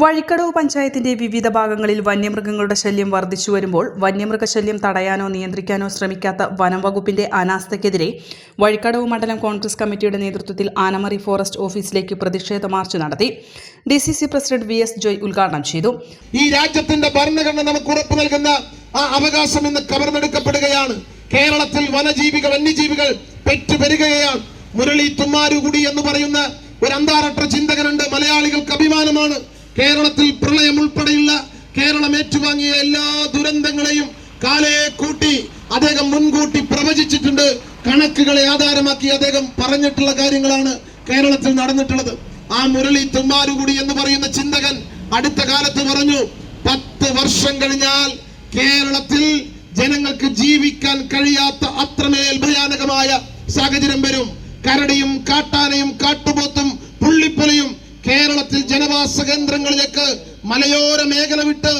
Vazhikkadavu പഞ്ചായത്തിന്റെ വിവിധ ഭാഗങ്ങളിൽ വന്യമൃഗങ്ങളുടെ ശല്യം വർദ്ധിച്ചു വരുമ്പോൾ വന്യമൃഗശല്യം തടയാനോ നിയന്ത്രിക്കാനോ ശ്രമിക്കാത്ത വനം വകുപ്പിന്റെ അനാസ്ഥയ്ക്കെതിരെ വഴിക്കടവ് മണ്ഡലം കോൺഗ്രസ് കമ്മിറ്റിയുടെ നേതൃത്വത്തിൽ ആനമറി ഫോറസ്റ്റ് ഓഫീസിലേക്ക് പ്രതിഷേധ മാർച്ച് നടത്തി. D C C president V S Joy ഉദ്ഘാടനം ചെയ്തു. ഈ രാജ്യത്തിന്റെ ഭരണഘടന നമുക്ക് ഉറപ്പു നൽകുന്ന ആ അവകാശം ഇന്ന് കവർന്നെടുക്കപ്പെടുകയാണ്. കേരളത്തിൽ വനജീവികൾ വന്യജീവികൾ പെറ്റുപെരുകയാണ്. മുരളി തുമ്മാരുകുടി എന്ന് പറയുന്ന ഒരു അന്താരാഷ്ട്ര ചിന്തകനുണ്ട്. മലയാളികൾക്ക് അഭിമാനമാണ്. കേരളത്തിൽ പ്രളയം ഉൾപ്പെടെയുള്ള കേരളം ഏറ്റുവാങ്ങിയ എല്ലാ ദുരന്തങ്ങളെയും കാലയെ കൂട്ടി അദ്ദേഹം മുൻകൂട്ടി പ്രവചിച്ചിട്ടുണ്ട്. കണക്കുകളെ ആധാരമാക്കി അദ്ദേഹം പറഞ്ഞിട്ടുള്ള കാര്യങ്ങളാണ് കേരളത്തിൽ നടന്നിട്ടുള്ളത്. ആ മുരളി തുമ്മാരുകുടി എന്ന് പറയുന്ന ചിന്തകൻ അടുത്ത കാലത്ത് പറഞ്ഞു പത്ത് വർഷം കഴിഞ്ഞാൽ കേരളത്തിൽ ജനങ്ങൾക്ക് ജീവിക്കാൻ കഴിയാത്ത അത്രമേൽ ഭയാനകമായ സാഹചര്യം വരും. കരടിയും കാട്ടാനയും കാട്ടുപോത്തും പുള്ളിപ്പുലിയും കേരളത്തിൽ ജനവാസ കേന്ദ്രങ്ങളിലേക്ക് മലയോര മേഖല വിട്ട്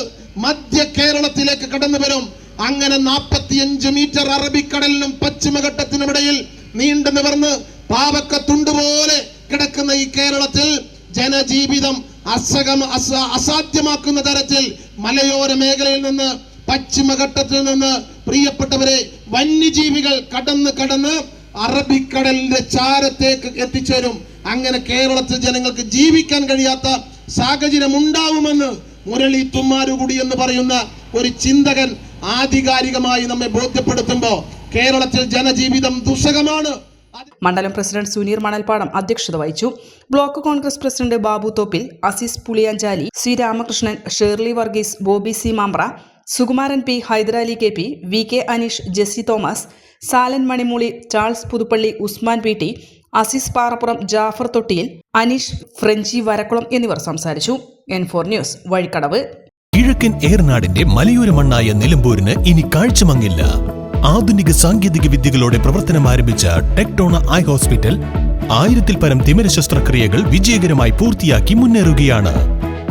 മധ്യ കേരളത്തിലേക്ക് കടന്നു വരും. അങ്ങനെ നാൽപ്പത്തിയഞ്ച് മീറ്റർ അറബിക്കടലിനും പശ്ചിമഘട്ടത്തിനുമിടയിൽ നീണ്ടു നിവർന്ന് പാവക്കത്തുണ്ടുപോലെ കിടക്കുന്ന ഈ കേരളത്തിൽ ജനജീവിതം അസകം അസ അസാധ്യമാക്കുന്ന തരത്തിൽ മലയോര മേഖലയിൽ നിന്ന് പശ്ചിമഘട്ടത്തിൽ നിന്ന് പ്രിയപ്പെട്ടവരെ വന്യജീവികൾ കടന്ന് കടന്ന് അറബിക്കടലിന്റെ ചാരത്തേക്ക് എത്തിച്ചേരും. അങ്ങനെ കേരളത്തിൽ ജനങ്ങൾക്ക് ജീവിക്കാൻ കഴിയാത്ത സാഹചര്യം ഉണ്ടാവുമെന്ന് മുരളി തുമ്മാരുകുടി എന്ന് പറയുന്ന ഒരു ചിന്തകൻ ആധികാരികമായി നമ്മെ ബോധ്യപ്പെടുത്തുമ്പോ കേരളത്തിൽ ജനജീവിതം ദുസ്സഹമാണ്. മണ്ഡലം പ്രസിഡന്റ് സുനീർ മണൽപ്പാടം അധ്യക്ഷത വഹിച്ചു. Block Congress president Babu Thoppil Azeez Puliyanchali Sri Ramakrishnan Shirley Varghese Bobby C Mampra Sukumaran P Hydrali K P V K Aneesh Jessy Thomas Salan Manimooli Charles Puthuppally Usman P T Azeez Parappuram Jafar Thottiyil Aneesh Franchi Varakkulam എന്നിവർ സംസാരിച്ചു. N four news Vazhikkadavu. കിഴക്കൻ ഏർനാടിന്റെ മലയോര മണ്ണായ നിലമ്പൂരിന് ഇനി കാഴ്ചമങ്ങില്ല. ആധുനിക സാങ്കേതിക വിദ്യകളോടെ പ്രവർത്തനം ആരംഭിച്ച ടെക്ടോണ ഐ ഹോസ്പിറ്റൽ ആയിരത്തിൽ പരം തിമിര ശസ്ത്രക്രിയകൾ വിജയകരമായി പൂർത്തിയാക്കി മുന്നേറുകയാണ്.